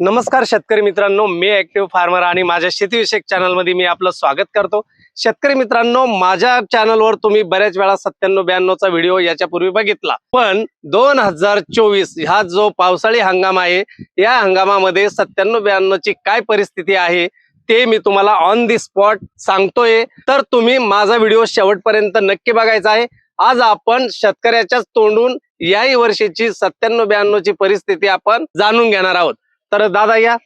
नमस्कार शेतकरी मित्रांनो मी ऍक्टिव्ह फार्मर आणि माझ्या शेतीविषयक चॅनलमध्ये मी आपलं स्वागत करतो. शेतकरी मित्रांनो माझ्या चॅनलवर तुम्ही बऱ्याच वेळा सत्त्याण्णव ब्याण्णवचा व्हिडिओ याच्यापूर्वी बघितला. पण दोन हजार चोवीस हा जो पावसाळी हंगाम आहे या हंगामामध्ये सत्त्याण्णव ब्याण्णवची काय परिस्थिती आहे ते मी तुम्हाला ऑन दी स्पॉट सांगतोय. तर तुम्ही माझा व्हिडिओ शेवटपर्यंत नक्की बघायचा आहे. आज आपण शेतकऱ्याच्याच तोंडून याही वर्षीची सत्त्याण्णव ब्याण्णवची परिस्थिती आपण जाणून घेणार आहोत. तर दादा या.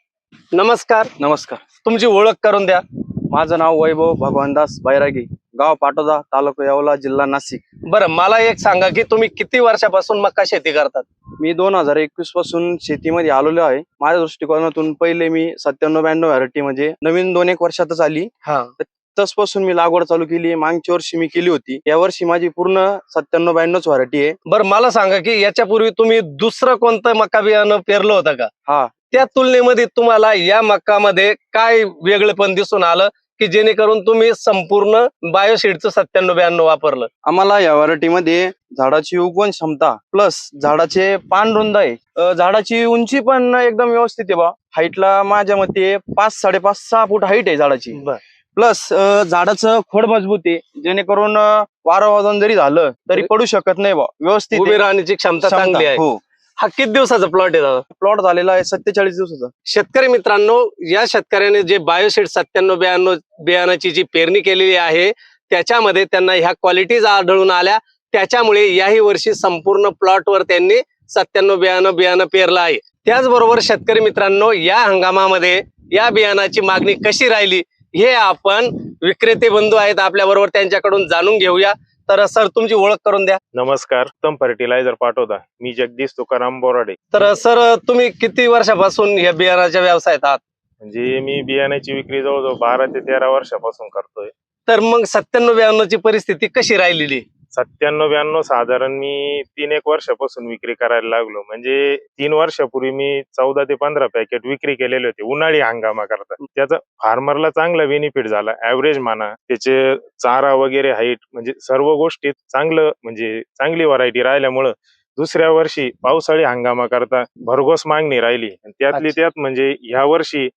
नमस्कार. नमस्कार. तुमची ओळख करून द्या. माझं नाव वैभव भगवानदास बैरागी गाव पाटोदा तालुका येवला जिल्हा नाशिक. बरं मला एक सांगा की तुम्ही किती वर्षापासून मका शेती करतात? मी दोन हजार एकवीसपासून शेतीमध्ये आलेलो आहे. माझ्या दृष्टिकोनातून पहिले मी सत्त्याण्णव ब्याण्णव व्हरायटी म्हणजे नवीन दोन एक वर्षातच आली. हा. तसपासून मी लागवड चालू केली. मागच्या वर्षी मी केली होती. या वर्षी माझी पूर्ण सत्त्याण्णव ब्याण्णवच व्हरायटी आहे. बरं मला सांगा की याच्यापूर्वी तुम्ही दुसरं कोणतं मका बियाणं पेरलं होतं का? हा. त्या तुलनेमध्ये तुम्हाला या मकामध्ये काय वेगळेपण दिसून आलं की जेणेकरून तुम्ही संपूर्ण बायोशीडचं सत्त्याण्णव ब्याण्णव वापरलं? आम्हाला या व्हरायटीमध्ये झाडाची उगवण क्षमता प्लस झाडाचे पान रुंद आहे. झाडाची उंची पण एकदम व्यवस्थित आहे बा. हाईटला माझ्या मते पाच साडेपाच सहा फूट हाईट आहे झाडाची. प्लस झाडाचं खोड मजबूत आहे. जेणेकरून वारं वादन जरी झालं तरी पडू शकत नाही बा. व्यवस्थित उभी. राहण्याची क्षमता क्षमता. चांगली आहे. हो. हा किती दिवसाचा प्लॉट आहे दादा? प्लॉट झालेला आहे सत्तेचाळीस दिवसाचा. शेतकरी मित्रांनो या शेतकऱ्याने जे बायोशीट सत्त्याण्णव ब्याण्णव बियाणाची जी पेरणी केलेली आहे त्याच्यामध्ये त्यांना ह्या क्वालिटीज आढळून आल्या. त्याच्यामुळे याही वर्षी संपूर्ण प्लॉटवर त्यांनी सत्त्याण्णव बियाणं बियाणं पेरलं आहे. त्याचबरोबर शेतकरी मित्रांनो या हंगामामध्ये या बियाणाची मागणी कशी राहिली हे आपण विक्रेते बंधू आहेत आपल्या बरोबर त्यांच्याकडून जाणून घेऊया. तर सर तुमची ओळख करून द्या. नमस्कार उत्तम फर्टिलायझर पाठवता. मी जगदीश तुकाराम बोराडे. तर सर तुम्ही किती वर्षापासून या बियाणाच्या व्यवसायात आहात? म्हणजे मी बियाण्याची विक्री जवळजवळ बारा ते तेरा वर्षापासून करतोय. तर मग सत्त्याण्णव ब्याण्णवची परिस्थिती कशी राहिलेली? सत्त्याण्णव ब्याण्णव साधारण मी तीन एक वर्षापासून विक्री करायला लागलो. म्हणजे तीन वर्षापूर्वी मी चौदा ते पंधरा पॅकेट विक्री केलेले होते उन्हाळी हंगामा करता. त्याचा फार्मरला चांगला बेनिफिट झाला. ऍव्हरेज म्हणा त्याचे चारा वगैरे हाईट म्हणजे सर्व गोष्टीत चांगलं म्हणजे चांगली व्हरायटी राहिल्यामुळं दुसऱ्या वर्षी पावसाळी हंगामा करता भरघोस मागणी राहिली. आणि त्यातली. त्यात म्हणजे ह्या वर्षी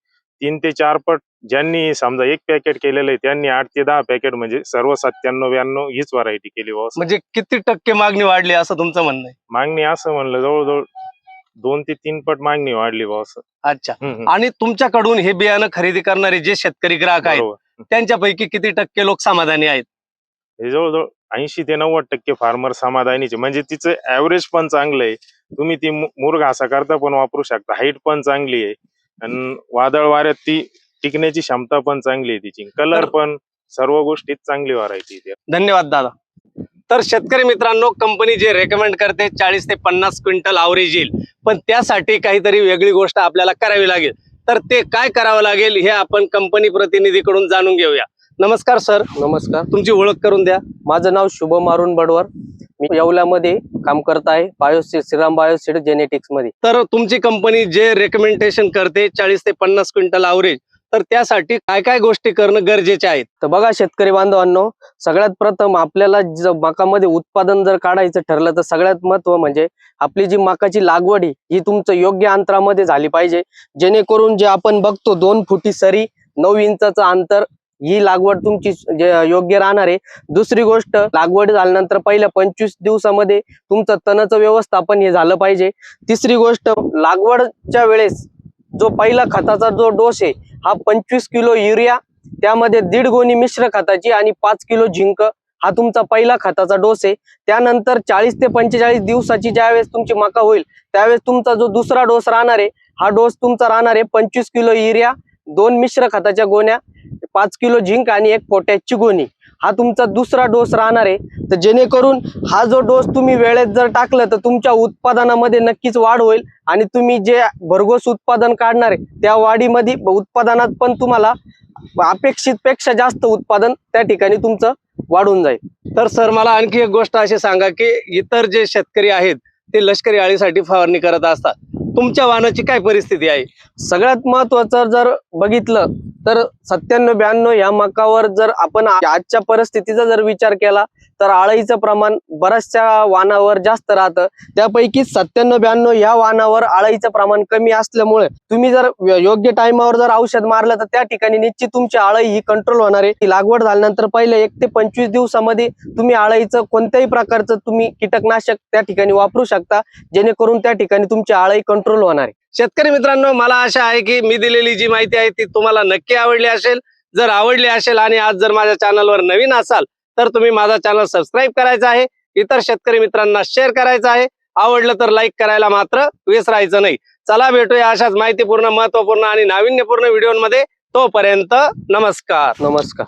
तीन ते चार पट ज्यांनी समजा एक पॅकेट केलेलं आहे त्यांनी आठ ते दहा पॅकेट म्हणजे सर्व सत्त्याण्णव ब्याण्णव हीच व्हरायटी केली असं. म्हणजे किती टक्के मागणी वाढली असं तुमचं म्हणणं आहे? मागणी असं म्हणलं जवळजवळ दोन ते तीन पट मागणी वाढली बुवा असं. अच्छा. हम्म. आणि तुमच्याकडून हे बियाणं खरेदी करणारे जे शेतकरी ग्राहक आहेत बरोबर. त्यांच्यापैकी किती टक्के लोक समाधानी आहेत? हे जवळजवळ ऐंशी ते नव्वद टक्के फार्मर समाधानीचे. म्हणजे तिचं ऍव्हरेज पण चांगलं आहे. तुम्ही ती मु- मुर घासा करता पण वापरू शकता. हाईट पण चांगली आहे. आणि वादळ वाऱ्यात ती टिकण्याची क्षमता पण चांगली आहे तिची. कलर पण सर्व गोष्टीत चांगली आहे धन्यवाद दादा. तर शेतकरी मित्रांनो कंपनी जे रेकमेंड करते चाळीस ते पन्नास क्विंटल आवरेज येईल. पण त्यासाठी काहीतरी वेगळी गोष्ट आपल्याला करावी लागेल. तर ते काय करावं लागेल हे आपण कंपनी प्रतिनिधीकडून जाणून घेऊया. नमस्कार सर. नमस्कार. तुमची ओळख करून द्या. माझं नाव शुभम अरुण बडवर. मी येवल्यामध्ये काम करत आहे बायोसीड श्रीराम बायोसीड जेनेटिक्समध्ये. तर तुमची कंपनी जे रेकमेंडेशन करते चाळीस ते पन्नास क्विंटल आवरेज तर त्यासाठी काय काय गोष्टी करणं गरजेचे आहेत? तर बघा शेतकरी बांधवांनो सगळ्यात प्रथम आपल्याला मकामध्ये उत्पादन जर काढायचं ठरलं तर सगळ्यात महत्त्व म्हणजे आपली जी मकाची लागवड ही तुमचं योग्य अंतरामध्ये झाली पाहिजे. जेणेकरून जे आपण बघतो दोन फुटी सरी नऊ इंचाचं अंतर ही लागवड तुमची योग्य राहणार आहे. दुसरी गोष्ट लागवड झाल्यानंतर पहिल्या पंचवीस दिवसामध्ये तुमचं तणाचं व्यवस्थापन हे झालं पाहिजे. तिसरी गोष्ट लागवडच्या वेळेस जो पहिला खताचा जो डोस आहे हा पंचवीस किलो युरिया त्यामध्ये दीड गोणी मिश्र खताची आणि पाच किलो झिंक हा तुमचा पहिला खताचा डोस आहे. त्यानंतर चाळीस ते पंचेचाळीस दिवसाची ज्यावेळेस तुमची मका होईल त्यावेळेस तुमचा जो दुसरा डोस राहणार आहे हा डोस तुमचा राहणार आहे पंचवीस किलो युरिया दोन मिश्र खताच्या गोण्या पाच किलो झिंक आणि एक पोटॅशची गोणी हा तुमचा दुसरा डोस राहणार आहे. तर जेणेकरून हा जो डोस तुम्ही वेळेत जर टाकलं तर तुमच्या उत्पादनामध्ये नक्कीच वाढ होईल. आणि तुम्ही जे भरघोस उत्पादन काढणार आहे त्या वाढीमध्ये उत्पादनात पण तुम्हाला अपेक्षित पेक्षा जास्त उत्पादन त्या ठिकाणी तुमचं वाढून जाईल. तर सर मला आणखी एक गोष्ट अशी सांगा की इतर जे शेतकरी आहेत ते लष्करी आळीसाठी फवारणी करत असतात. तुमच्या वाहनाची काय परिस्थिती आहे? सगळ्यात महत्वाचं जर बघितलं तर सत्त्याण्णव ब्याण्णव या मकावर जर आपण आजच्या परिस्थितीचा जर विचार केला तर आळईचं प्रमाण बऱ्याचशा वाणावर जास्त राहतं. त्यापैकी सत्त्याण्णव ब्याण्णव या वाणावर आळईचं प्रमाण कमी असल्यामुळे तुम्ही जर योग्य टायमावर जर औषध मारलं तर त्या ठिकाणी निश्चित तुमची आळई ही कंट्रोल होणार आहे. ती लागवड झाल्यानंतर पहिले एक ते पंचवीस दिवसामध्ये तुम्ही आळईचं कोणत्याही प्रकारचं तुम्ही कीटकनाशक त्या ठिकाणी वापरू शकता जेणेकरून त्या ठिकाणी तुमची आळई कंट्रोल होणार आहे. शेतकरी मित्रांनो मला आशा आहे की मी दिलेली जी माहिती आहे ती तुम्हाला नक्की आवडली असेल. जर आवडली असेल आणि आज जर माझ्या चॅनलवर नवीन असाल तर तुम्ही माझा चॅनल सबस्क्राईब करायचा आहे. इतर शेतकरी मित्रांना शेअर करायचं आहे. आवडलं तर लाईक करायला मात्र विसरायचं नाही. चला भेटूया अशाच माहितीपूर्ण महत्त्वपूर्ण आणि नाविन्यपूर्ण व्हिडिओमध्ये. तोपर्यंत नमस्कार. नमस्कार.